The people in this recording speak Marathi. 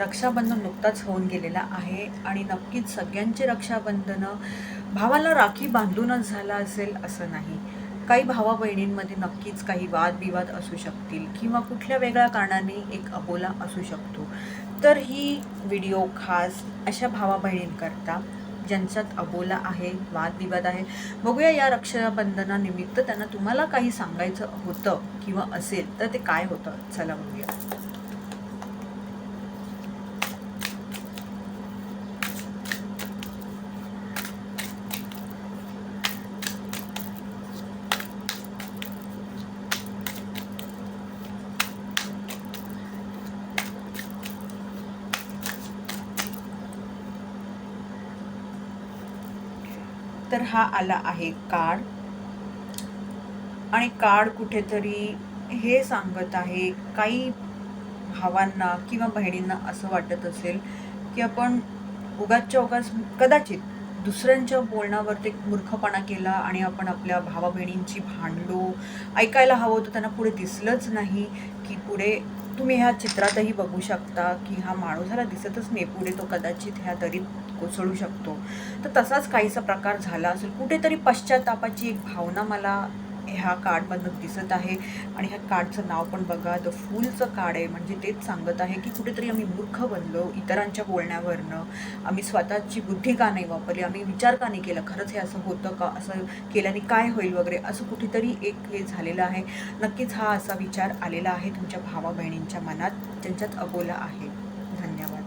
रक्षाबंधन नुकताच होऊन गेलेला आहे आणि नक्कीच सगळ्यांचे रक्षाबंधनं भावाला राखी बांधूनच झाला असेल असं नाही. काही भावा बहिणींमध्ये नक्कीच काही वादविवाद असू शकतील किंवा कुठल्या वेगळ्या कारणाने एक अबोला असू शकतो. तर ही व्हिडिओ खास अशा भावा बहिणींकरता ज्यांच्यात अबोला आहे वादविवाद आहे बघूया या रक्षाबंधनानिमित्त त्यांना तुम्हाला काही सांगायचं होतं किंवा असेल तर ते काय होतं? चला बघूया. तर हा आला आहे कार्ड आणि कार्ड कुठेतरी हे सांगत आहे काही भावांना किंवा बहिणींना असं वाटत असेल की आपण उगाचच्या उगाच कदाचित दुसऱ्यांच्या बोलण्यावरती एक मूर्खपणा केला आणि आपण आपल्या भावा बहिणींची भांडलो ऐकायला हवं होतं त्यांना पुढे दिसलंच नाही की पुढे तुम्ही ह्या चित्रातही बघू शकता की हा माणूस ह्याला दिसतच नाही पुढे तो कदाचित ह्या दरीत कोसळू शकतो. तर तसाच काहीसा प्रकार झाला असेल. कुठेतरी पश्चातापाची एक भावना मला ह्या कार्डमधनं दिसत आहे. आणि ह्या कार्डचं नाव पण बघा द फूलचं कार्ड आहे. म्हणजे तेच सांगत आहे की कुठेतरी आम्ही मूर्ख बनलो इतरांच्या बोलण्यावरनं. आम्ही स्वतःची बुद्धी का नाही वापरली? आम्ही विचार का नाही केला? खरंच हे असं होतं का? असं केल्याने काय होईल वगैरे? असं कुठेतरी एक हे झालेलं आहे. नक्कीच हा असा विचार आलेला आहे तुमच्या भावा बहिणींच्या मनात. त्यांच्यात अबोला आहे. धन्यवाद.